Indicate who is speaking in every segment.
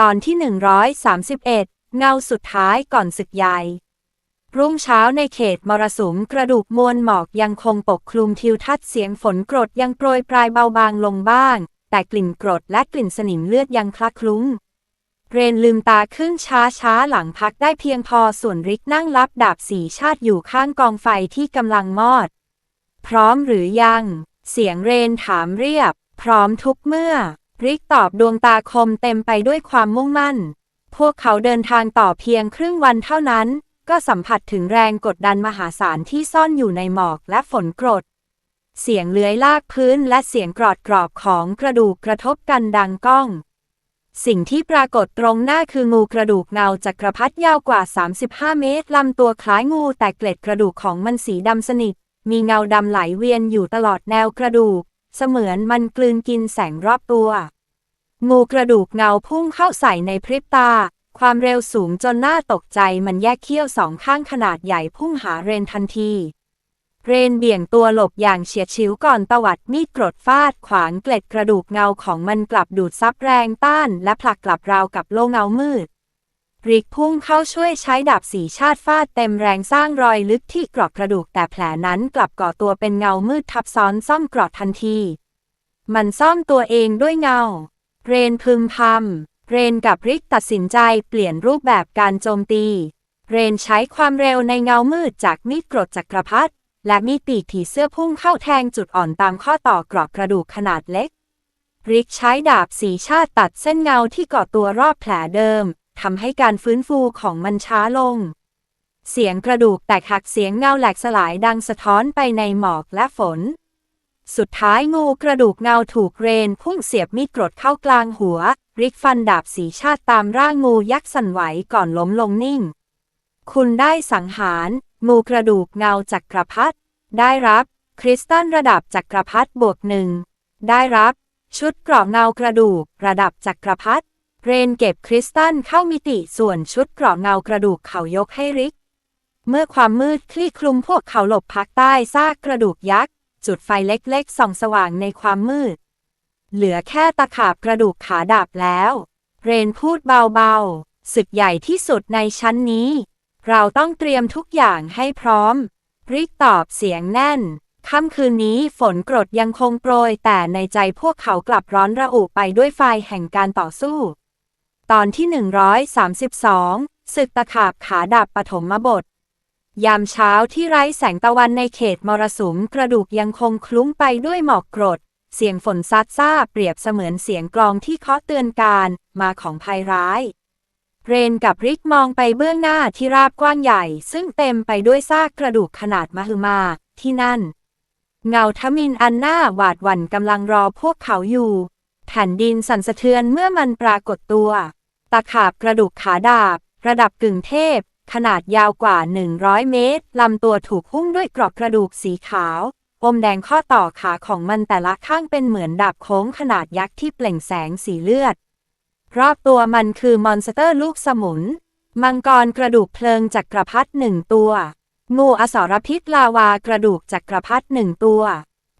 Speaker 1: ตอนที่ 131 เงาสุดท้ายก่อนศึกใหญ่ รุ่งเช้าในเขตมรสุมกระดูกมวลหมอกยังคงปกคลุมทิวทัศน์เสียงฝนกรดยังโปรยปลายเบาบางลงบ้าง แต่กลิ่นกรดและกลิ่นสนิมเลือดยังคละคลุ้ง เรนลืมตาขึ้นช้าช้าๆหลังพักได้เพียงพอส่วนริกนั่งรับดาบสีชาติอยู่ข้างกองไฟที่กำลังมอด พร้อมหรือยัง เสียงเรนถามเรียบ พร้อมทุกเมื่อ ริกตอบดวงตาคมเต็มไปด้วยความมุ่งมั่น พวกเขาเดินทางต่อเพียงครึ่งวันเท่านั้น ก็สัมผัสถึงแรงกดดันมหาศาลที่ซ่อนอยู่ในหมอกและฝนกรด เสียงเลื้อยลากพื้นและเสียงกรอดกรอบของกระดูกกระทบกันดังก้อง สิ่งที่ปรากฏตรงหน้าคืองูกระดูกเงาจักรพรรดิยาวกว่า 35 เมตรลำตัวคล้ายงูแต่เกล็ดกระดูกของมันสีดำสนิท มีเงาดำไหลเวียนอยู่ตลอดแนวกระดูกเสมือนมันกลืนกินแสงรอบตัว งูกระดูกเงาพุ่งเข้าใส่ในพริบตา ความเร็วสูงจนน่าตกใจมันแยกเขี้ยวสองข้างขนาดใหญ่พุ่งหาเรนทันที เรนเบี่ยงตัวหลบอย่างเฉียดฉิวก่อนตวัดมีดกรดฟาดขวางเกล็ดกระดูกเงาของมันกลับดูดซับแรงต้านและผลักกลับราวกับโลเงามืดริกพุ่งเข้าช่วยใช้ดาบสีชาติฟาดเต็มแรงสร้างรอยลึกที่กรอบกระดูกแต่แผลนั้นกลับก่อตัวเป็นเงามืดทับซ้อนซ่อมกรอดทันที มันซ่อมตัวเองด้วยเงา เรนพึมพำ เรนกับริกตัดสินใจเปลี่ยนรูปแบบการโจมตี เรนใช้ความเร็วในเงามืดจากมีดกรดจักรพรรดิและมีดปีกผีเสื้อพุ่งเข้าแทงจุดอ่อนตามข้อต่อกรอบกระดูกขนาดเล็ก ริกใช้ดาบสีชาติตัดเส้นเงาที่เก่อตัวรอบแผลเดิมทำให้การฟื้นฟูของมันช้าลง เสียงกระดูกแตกหักเสียงเงาแหลกสลายดังสะท้อนไปในหมอกและฝน สุดท้ายงูกระดูกเงาถูกเรนพุ่งเสียบมีดกรดเข้ากลางหัว ริกฟันดาบสีชาติตามร่างงูยักษ์สั่นไหวก่อนล้มลงนิ่ง คุณได้สังหาร งูกระดูกเงาจักรพรรดิได้รับ คริสตัลระดับจักรพรรดิบวกหนึ่งได้รับ ชุดกราะเงากระดูก ระดับจักรพรรดิเรนเก็บคริสตัลเข้ามิติส่วนชุดกราะเงากระดูกเขายกให้ริก เมื่อความมืดคลี่คลุมพวกเขาหลบพักใต้ซากกระดูกยักษ์ จุดไฟเล็กๆ ส่องสว่างในความมืด เหลือแค่ตะขาบกระดูกขาดาบแล้ว เรนพูดเบาๆศึกใหญ่ที่สุดในชั้นนี้ เราต้องเตรียมทุกอย่างให้พร้อม ริกตอบเสียงแน่น ค่ำคืนนี้ฝนกรดยังคงโปรย แต่ในใจพวกเขากลับร้อนระอุไปด้วยไฟแห่งการต่อสู้ ตอนที่ 132ศึกตะขาบขาดาบปฐมบท ยามเช้าที่ไร้แสงตะวันในเขตมรสุมกระดูกยังคงคลุ้งไปด้วยหมอกกรด เสียงฝนซัดซ่าเปรียบเสมือนเสียงกลองที่เคาะเตือนการมาของภัยร้าย เรนกับริกมองไปเบื้องหน้าที่ราบกว้างใหญ่ ซึ่งเต็มไปด้วยซากกระดูกขนาดมหึมา ที่นั่น เงาทมินอันหน้าหวาดหวั่นกำลังรอพวกเขาอยู่ แผ่นดินสั่นสะเทือนเมื่อมันปรากฏตัว ตะขาบกระดูกขาดาบ ระดับกึ่งเทพ ขนาดยาวกว่า 100 เมตร ลำตัวถูกหุ้มด้วยกรอบกระดูกสีขาว อมแดงข้อต่อขาของมันแต่ละข้างเป็นเหมือนดาบโค้งขนาดยักษ์ที่เปล่งแสงสีเลือด รอบตัวมันคือมอนสเตอร์ลูกสมุน มังกรกระดูกเพลิงจักรพรรดิหนึ่งตัว งูอสรพิษลาวากระดูกจักรพรรดิหนึ่งตัว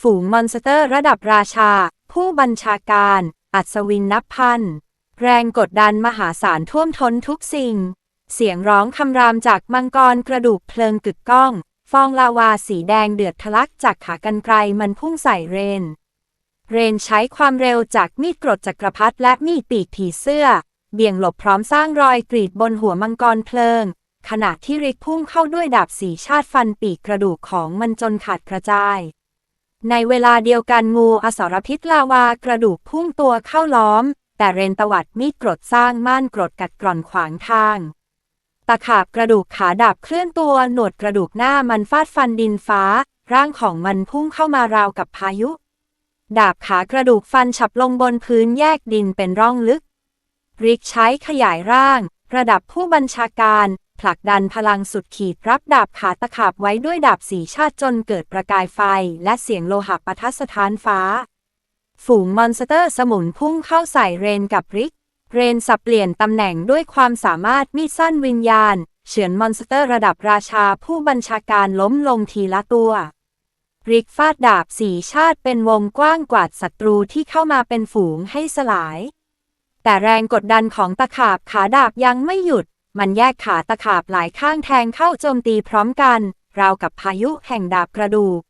Speaker 1: ฝูงมอนสเตอร์ระดับราชา ผู้บัญชาการ อัศวินนับพัน แรงกดดันมหาศาลท่วมท้นทุกสิ่ง เสียงร้องคำรามจากมังกรกระดูกเพลิงกึกก้อง ฟองลาวาสีแดงเดือดทะลักจากขากรรไกรมันพุ่งใส่เรน เรนใช้ความเร็วจากมีดกรดจักรพรรดิและมีดปีกผีเสื้อ เบี่ยงหลบพร้อมสร้างรอยกรีดบนหัวมังกรเพลิง ขณะที่ริกพุ่งเข้าด้วยดาบสีชาติฟันปีกกระดูกของมันจนขาดกระจาย ในเวลาเดียวกันงูอสรพิษลาวากระดูกพุ่งตัวเข้าล้อม แต่เรนตวัดมีดกรดสร้างม่านกรดกัดกร่อนขวางทาง ตะขาบกระดูกขาดับเคลื่อนตัวหนวดกระดูกหน้ามันฟาดฟันดินฟ้า ร่างของมันพุ่งเข้ามาราวกับพายุ ดาบขากระดูกฟันฉับลงบนพื้นแยกดินเป็นร่องลึก ริกใช้ขยายร่าง ระดับผู้บัญชาการ ผลักดันพลังสุดขีดรับดาบขาตะขาบไว้ด้วยดาบสีชาติจนเกิดประกายไฟ และเสียงโลหะปะทะสถานฟ้า ฝูงมอนสเตอร์สมุนพุ่งเข้าใส่เรนกับริก เรนสับเปลี่ยนตำแหน่งด้วยความสามารถมีดสั้นวิญญาณ เฉือนมอนสเตอร์ระดับราชาผู้บัญชาการล้มลงทีละตัว ริกฟาดดาบสีชาติเป็นวงกว้างกวาดศัตรูที่เข้ามาเป็นฝูงให้สลาย แต่แรงกดดันของตะขาบขาดาบยังไม่หยุด มันแยกขาตะขาบหลายข้างแทงเข้าโจมตีพร้อมกัน ราวกับพายุแห่งดาบกระดูก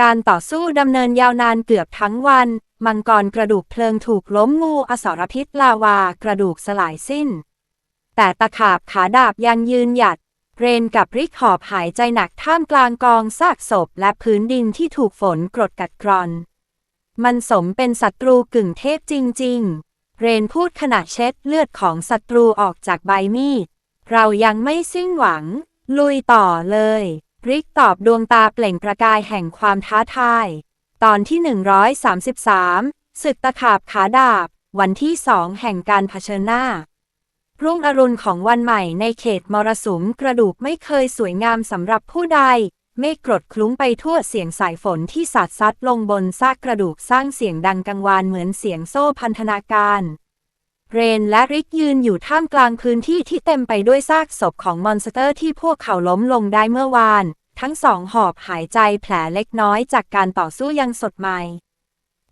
Speaker 1: การต่อสู้ดำเนินยาวนานเกือบทั้งวัน มังกรกระดูกเพลิงถูกล้มงูอสรพิษลาวากระดูกสลายสิ้น แต่ตะขาบขาดาบยังยืนหยัด เรนกับริกหอบหายใจหนักท่ามกลางกองซากศพและพื้นดินที่ถูกฝนกรดกัดกร่อน มันสมเป็นศัตรูกึ่งเทพจริง ๆ เรนพูดขณะเช็ดเลือดของศัตรูออกจากใบมีด เรายังไม่สิ้นหวัง ลุยต่อเลยริกตอบดวงตาเปล่งประกายแห่งความท้าทาย ตอนที่ 133ศึกตะขาบขาดาบ วันที่สองแห่งการเผชิญหน้า รุ่งอรุณของวันใหม่ในเขตมรสุมกระดูกไม่เคยสวยงามสำหรับผู้ใด เมฆกรดคลุ้งไปทั่วเสียงสายฝนที่สาดซัดลงบนซากกระดูกสร้างเสียงดังกังวานเหมือนเสียงโซ่พันธนาการ เรนและริกยืนอยู่ท่ามกลางพื้นที่ที่เต็มไปด้วยซากศพของมอนสเตอร์ที่พวกเขาล้มลงได้เมื่อวาน ทั้งสองหอบหายใจแผลเล็กน้อยจากการต่อสู้ยังสดใหม่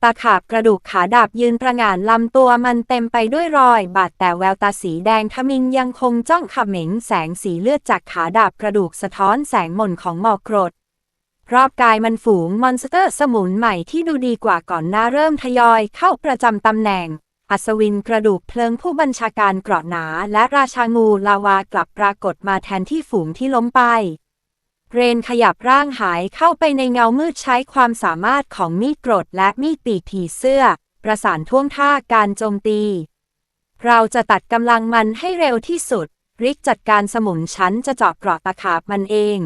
Speaker 1: ตาขาบกระดูกขาดาบยืนประหงานลำตัวมันเต็มไปด้วยรอย บาดแต่แววตาสีแดงทมินยังคงจ้องขม็งแสงสีเลือดจากขาดาบกระดูกสะท้อนแสงหม่นของหมอกกรดรอบกายมันฝูงมอนสเตอร์สมุนใหม่ที่ดูดีกว่าก่อนหน้าเริ่มทยอยเข้าประจำตำแหน่ง อัศวินกระดูกเพลิงผู้บัญชาการเกราะหนา และราชางูลาวากลับปรากฏมาแทนที่ฝูงที่ล้มไป เรนขยับร่างหายเข้าไปในเงามืดใช้ความสามารถของมีดกรดและมีดปีกผีเสื้อ ประสานท่วงท่าการโจมตี เราจะตัดกำลังมันให้เร็วที่สุด ริกจัดการสมุนชั้นจะเจาะเกราะตะขาบมันเอง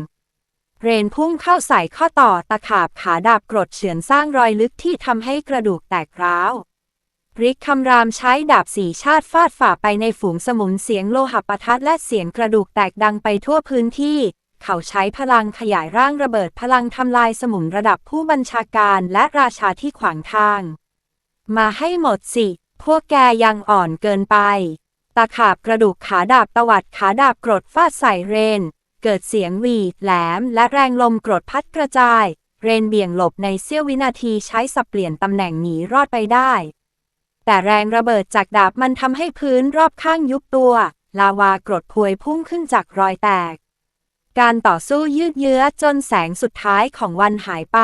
Speaker 1: เรนพุ่งเข้าใส่ข้อต่อตะขาบขาดาบกรดเฉือนสร้างรอยลึกที่ทำให้กระดูกแตกร้าวริกคำรามใช้ดาบสีชาติฟาดฝ่าไปในฝูงสมุนเสียงโลหะประทัดและเสียงกระดูกแตกดังไปทั่วพื้นที่ เขาใช้พลังขยายร่างระเบิดพลังทำลายสมุนระดับผู้บัญชาการและราชาที่ขวางทาง มาให้หมดสิ พวกแกยังอ่อนเกินไปตาขาบกระดูกขาดาบตวัดขาดาบกรดฟาดใส่เรน เกิดเสียงหวีดแหลม และแรงลมกรดพัดกระจาย เรนเบี่ยงหลบในเสี้ยววินาทีใช้สับเปลี่ยนตำแหน่งหนีรอดไปได้ แต่แรงระเบิดจากดาบมันทำให้พื้นรอบข้างยุบตัว ลาวากรดพวยพุ่งขึ้นจากรอยแตก การต่อสู้ยืดเยื้อจนแสงสุดท้ายของวันหายไป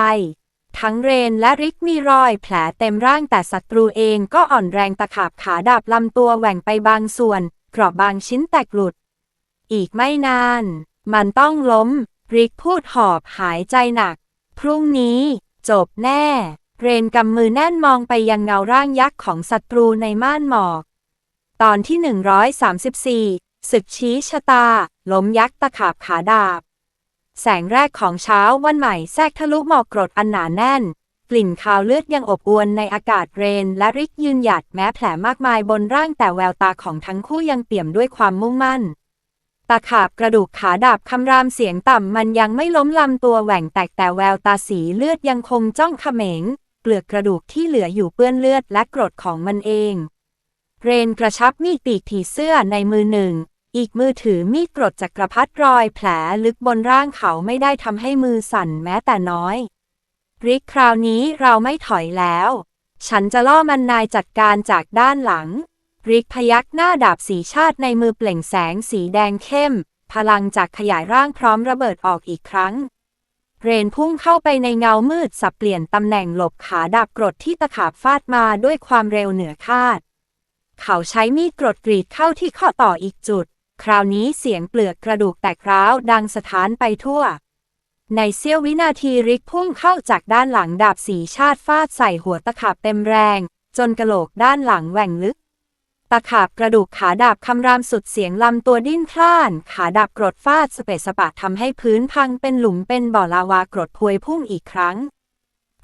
Speaker 1: ทั้งเรนและริกมีรอยแผลเต็มร่างแต่ศัตรูเองก็อ่อนแรงตะขาบขาดาบลำตัวแหว่งไปบางส่วนกรอบบางชิ้นแตกหลุด อีกไม่นาน มันต้องล้ม ริกพูดหอบหายใจหนัก พรุ่งนี้ จบแน่ เรนกำมือแน่นมองไปยังเงาร่างยักษ์ของศัตรูในม่านหมอก ตอนที่ 134ศึกชี้ชะตา ล้มยักษ์ตะขาบขาดาบ แสงแรกของเช้าวันใหม่แทรกทะลุหมอกกรดอันหนาแน่น กลิ่นคาวเลือดยังอบอวนในอากาศเรน และริกยืนหยัดแม้แผลมากมายบนร่างแต่แววตาของทั้งคู่ยังเปี่ยมด้วยความมุ่งมั่นตาขาบกระดูกขาดาบคำรามเสียงต่ำมันยังไม่ล้มลำตัวแหว่งแตกแต่แววตาสีเลือดยังคงจ้องเขม็งเปลือกกระดูกที่เหลืออยู่เปื้อนเลือดและกรดของมันเอง เรนกระชับมีดปีกผีเสื้อในมือหนึ่ง อีกมือถือมีดกรดจักรพรรดิรอยแผลลึกบนร่างเขาไม่ได้ทำให้มือสั่นแม้แต่น้อย ริกคราวนี้เราไม่ถอยแล้ว ฉันจะล่อมันนายจัดการจากด้านหลัง ริกพยักหน้าดาบสีชาติในมือเปล่งแสงสีแดงเข้ม พลังจากขยายร่างพร้อมระเบิดออกอีกครั้ง เรนพุ่งเข้าไปในเงามืดสับเปลี่ยนตำแหน่งหลบขาดาบกรดที่ตะขาบฟาดมาด้วยความเร็วเหนือคาด เขาใช้มีดกรดกรีดเข้าที่ข้อต่ออีกจุด คราวนี้เสียงเปลือกกระดูกแตกร้าวดังสถานไปทั่ว ในเสี้ยววินาทีริกพุ่งเข้าจากด้านหลังดาบสีชาติฟาดใส่หัวตะขาบเต็มแรง จนกระโหลกด้านหลังแหว่งลึก ตะขาบกระดูกขาดาบคำรามสุดเสียงลำตัวดิ้นพล่าน ขาดาบกรดฟาดสเปะสปะทำให้พื้นพังเป็นหลุมเป็นบ่อลาวากรดพวยพุ่งอีกครั้ง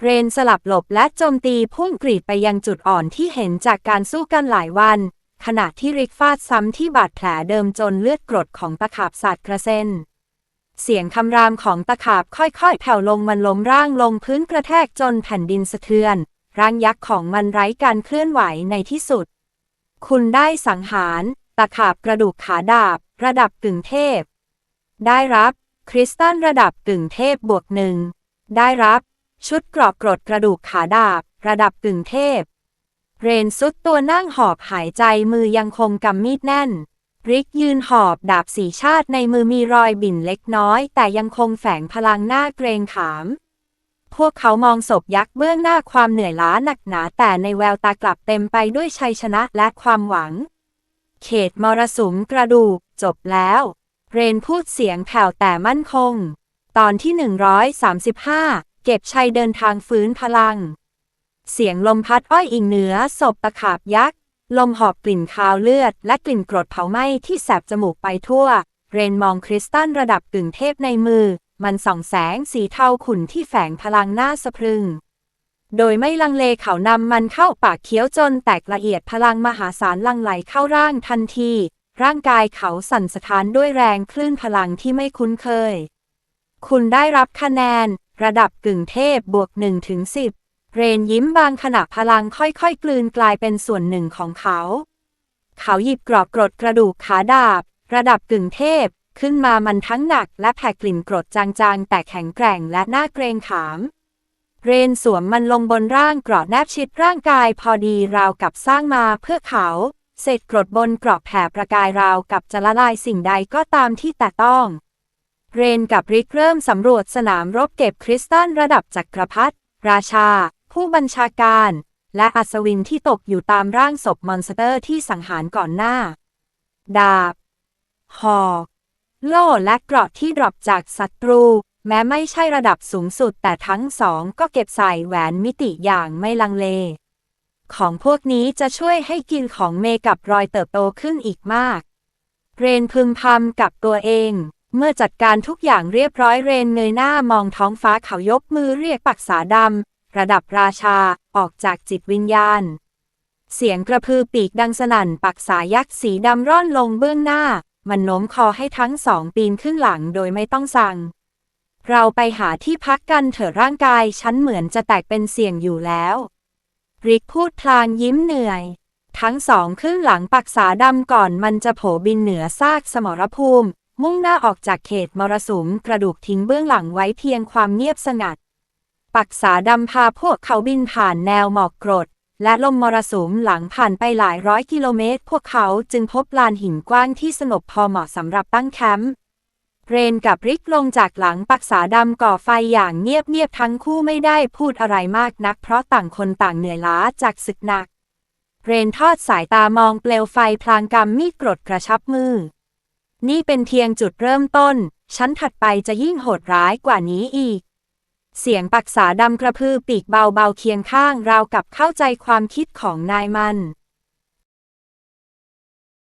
Speaker 1: เรนสลับหลบและโจมตีพุ่งกรีดไปยังจุดอ่อนที่เห็นจากการสู้กันหลายวัน ขณะที่ริกฟาดซ้ำที่บาดแผลเดิมจนเลือดกรดของตะขาบสาดกระเซ็น เสียงคำรามของตะขาบค่อยๆ แผ่วลงมันล้มร่างลงพื้นกระแทกจนแผ่นดินสะเทือน ร่างยักษ์ของมันไร้การเคลื่อนไหวในที่สุด คุณได้สังหาร ตะขาบกระดูกขาดาบ ระดับกึ่งเทพ ได้รับ คริสตัลระดับกึ่งเทพบวกหนึ่ง ได้รับ ชุดกรอบกรดกระดูกขาดาบ ระดับกึ่งเทพ เรนซุดตัวนั่งหอบหายใจมือยังคงกำมีดแน่น ริกยืนหอบดาบสีชาติในมือมีรอยบิ่นเล็กน้อย แต่ยังคงแฝงพลังหน้าเกรงขาม พวกเขามองศพยักษ์เบื้องหน้าความเหนื่อยล้าหนักหนาแต่ในแววตากลับเต็มไปด้วยชัยชนะและความหวัง เขตมรสุมกระดูก จบแล้ว เรนพูดเสียงแผ่วแต่มั่นคง ตอนที่ 135 เก็บชัยเดินทางฟื้นพลัง เสียงลมพัดอ้อยอิงเหนือศพตะขาบยักษ์ ลมหอบกลิ่นคาวเลือด และกลิ่นกรดเผาไหม้ที่แสบจมูกไปทั่ว เรนมองคริสตัลระดับกึ่งเทพในมือ มันส่องแสงสีเทาขุ่นที่แฝงพลังหน้าสะพรึง โดยไม่ลังเลเขานำมันเข้าปากเคี้ยวจนแตกละเอียดพลังมหาศาลลังไหลเข้าร่างทันที ร่างกายเขาสั่นสะท้านด้วยแรงคลื่นพลังที่ไม่คุ้นเคย คุณได้รับคะแนน ระดับกึ่งเทพบวก1ถึง10 เรนยิ้มบางขณะพลังค่อยๆ กลืนกลายเป็นส่วนหนึ่งของเขา เขาหยิบกรอบกรดกระดูกขาดาบ ระดับกึ่งเทพ ขึ้นมามันทั้งหนักและแผ่กลิ่นกรดจางๆ แต่แข็งแกร่งและน่าเกรงขาม เรนสวมมันลงบนร่างกราะแนบชิดร่างกายพอดีราวกับสร้างมาเพื่อเขา เศษกรดบนกราะแผ่ประกายราวกับจะละลายสิ่งใดก็ตามที่แตะต้องเรนกับริกเริ่มสำรวจสนามรบเก็บคริสตัลระดับจักรพรรดิราชา ผู้บัญชาการ และอัศวินที่ตกอยู่ตามร่างศพมอนสเตอร์ที่สังหารก่อนหน้า ดาบ หอกโล่และเกราะที่ดรอปจากศัตรู แม้ไม่ใช่ระดับสูงสุดแต่ทั้งสองก็เก็บใส่แหวนมิติอย่างไม่ลังเล ของพวกนี้จะช่วยให้กินของเมกับรอยเติบโตขึ้นอีกมาก เรนพึมพำกับตัวเอง เมื่อจัดการทุกอย่างเรียบร้อยเรนเงยหน้ามองท้องฟ้าเขายกมือเรียกปักษาดำ ระดับราชา ออกจากจิตวิญญาณ เสียงกระพือปีกดังสนั่นปักษายักษ์สีดำร่อนลงเบื้องหน้า มันโน้มคอให้ทั้งสองปีนขึ้นหลังโดยไม่ต้องสั่ง เราไปหาที่พักกันเถอะร่างกาย ฉันเหมือนจะแตกเป็นเสี่ยงอยู่แล้วริกพูดพลางยิ้มเหนื่อย ทั้งสองขึ้นหลังปักษาดำก่อนมันจะโผบินเหนือซากสมรภูมิ มุ่งหน้าออกจากเขตมรสุมกระดูกทิ้งเบื้องหลังไว้เพียงความเงียบสงัด ปักษาดำพาพวกเขาบินผ่านแนวหมอกกรด และลมมรสุมหลังผ่านไปหลายร้อยกิโลเมตร พวกเขาจึงพบลานหินกว้างที่สงบพอเหมาะสำหรับตั้งแคมป์เรนกับริกลงจากหลังปักษาดำก่อไฟอย่างเงียบๆทั้งคู่ไม่ได้พูดอะไรมากนัก เพราะต่างคนต่างเหนื่อยล้าจากศึกหนัก เรนทอดสายตามองเปลวไฟพลางกำมีดกรดกระชับมือ นี่เป็นเพียงจุดเริ่มต้น ชั้นถัดไปจะยิ่งโหดร้ายกว่านี้อีก เสียงปักษาดำกระพือปีกเบาๆเคียงข้างราวกับเข้าใจความคิดของนายมัน